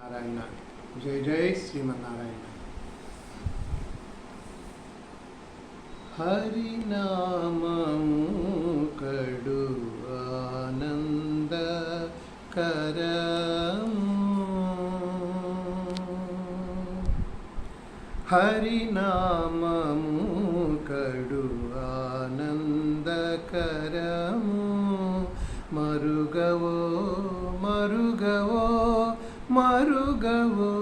నారాయణ జై జై శ్రీమన్నారాయణ హరినామము కడు ఆనంద హరినామము కడు ఆనందకరము మరుగవో మరుగవో మరుగవో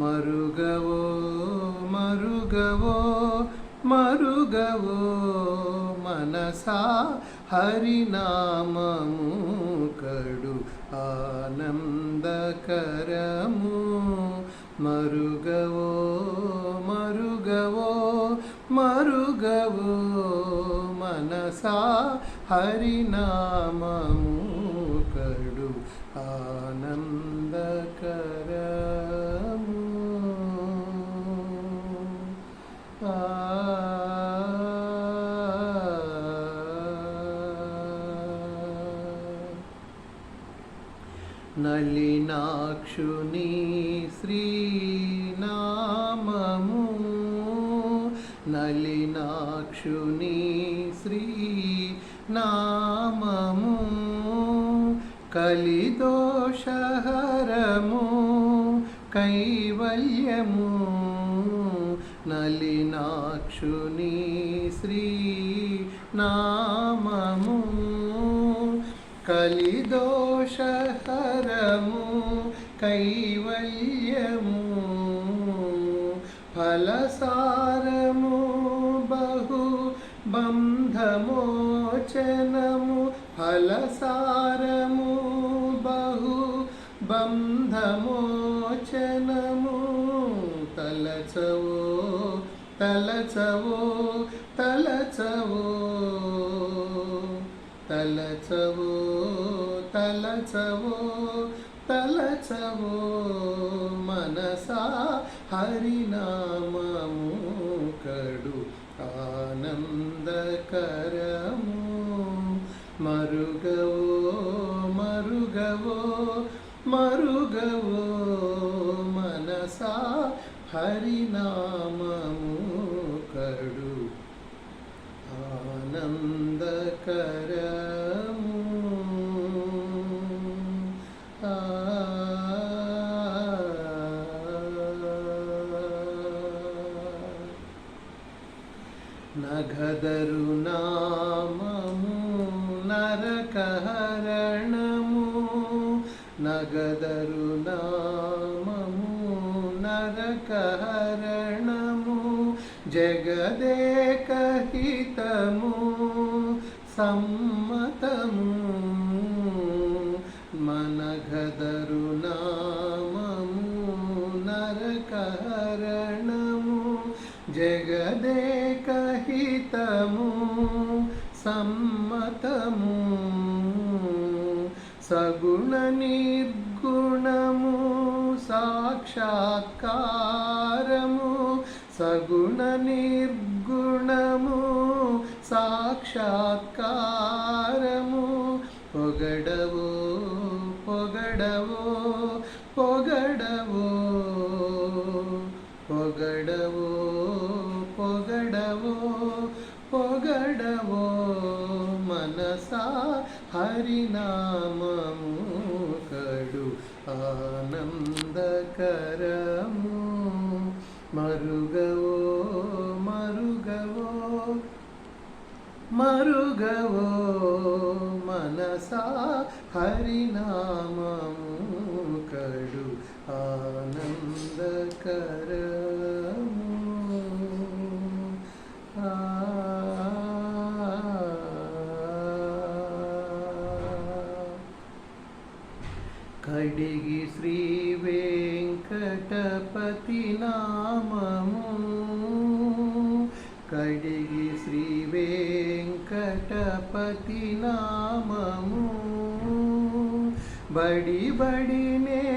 మరుగవో మరుగవో మరుగవో మనసా హరినామము కడు ఆనందకరము మరుగవో మరుగవో మరుగవో మనసా హరినామము కడు ఆనందకరము. నలినాక్షుని శ్రీనామము. నలినాక్షుని శ్రీనామము. కలిదోషహరము కైవల్యము నలినాక్షుని శ్రీనామము. కలిదోషహరము కైవల్యము ఫలసారము బహు బంధమోచనము ఫలసార తలచవో తలచవో తలచవో. తలచవో తలచవో తలచవో. మనసా హరినామము కడు ఆనందకరము. మరుగవో మరుగవో మరుగవో. మనసా హరినామము కడు ఆనందకరము ఆ నగదరు నామము నరకహరణము నగదరు నామము నరకహరణము జగదేకహితము సమ్మతము. మనగదరునామము నరకరణము నరకహరణము జగదేకహితము సమ్మతము. సగుణ నిర్గుణము సాక్షాత్కారము సగుణ నిర్గుణము సాక్షాత్కారము. పొగడవో పొగడవో పొగడవో పొగడవో పొగడవో పొగడవో. మనసా హరినామము. కడు ఆనందకరము. మరుగవో మరుగవో మరుగవో మనసా హరినామము. కడు ఆనందకరము అడిగి శ్రీ వెంకటపతి నామము. కడిగి శ్రీ వెంకటపతి నామము. బడి బడినే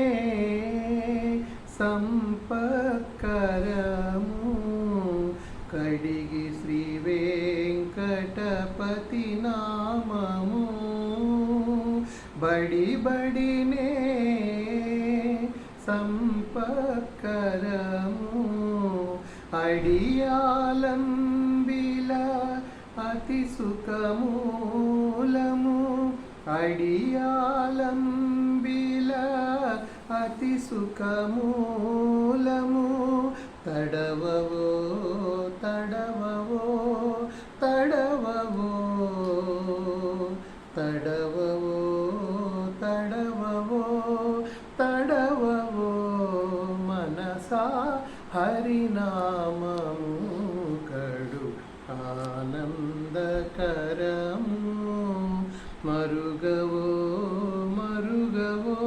సంపకరము. కడిగి శ్రీ వెంకటపతి నామము. బడి బడినే సంపత్కరము అడియాలంబిల అతి సుఖమూలము అడియాలంబిల అతి సుఖమూలము తడవవో తడవవో ఆనందకరము మరుగవో మరుగవో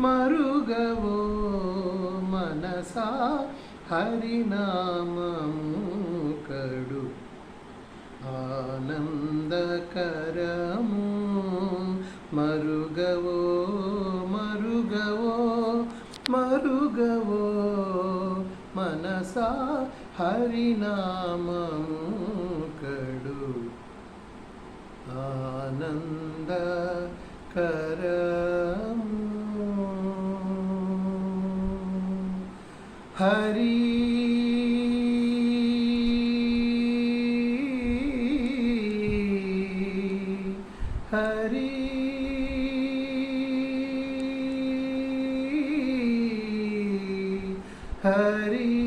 మరుగవో మనసా హరినామము కడు. ఆనందకరము మరుగవో మరుగవో మరుగవో మనసా హరినామము ആനന്ദകരം ഹരി ഹരി. ഹരി.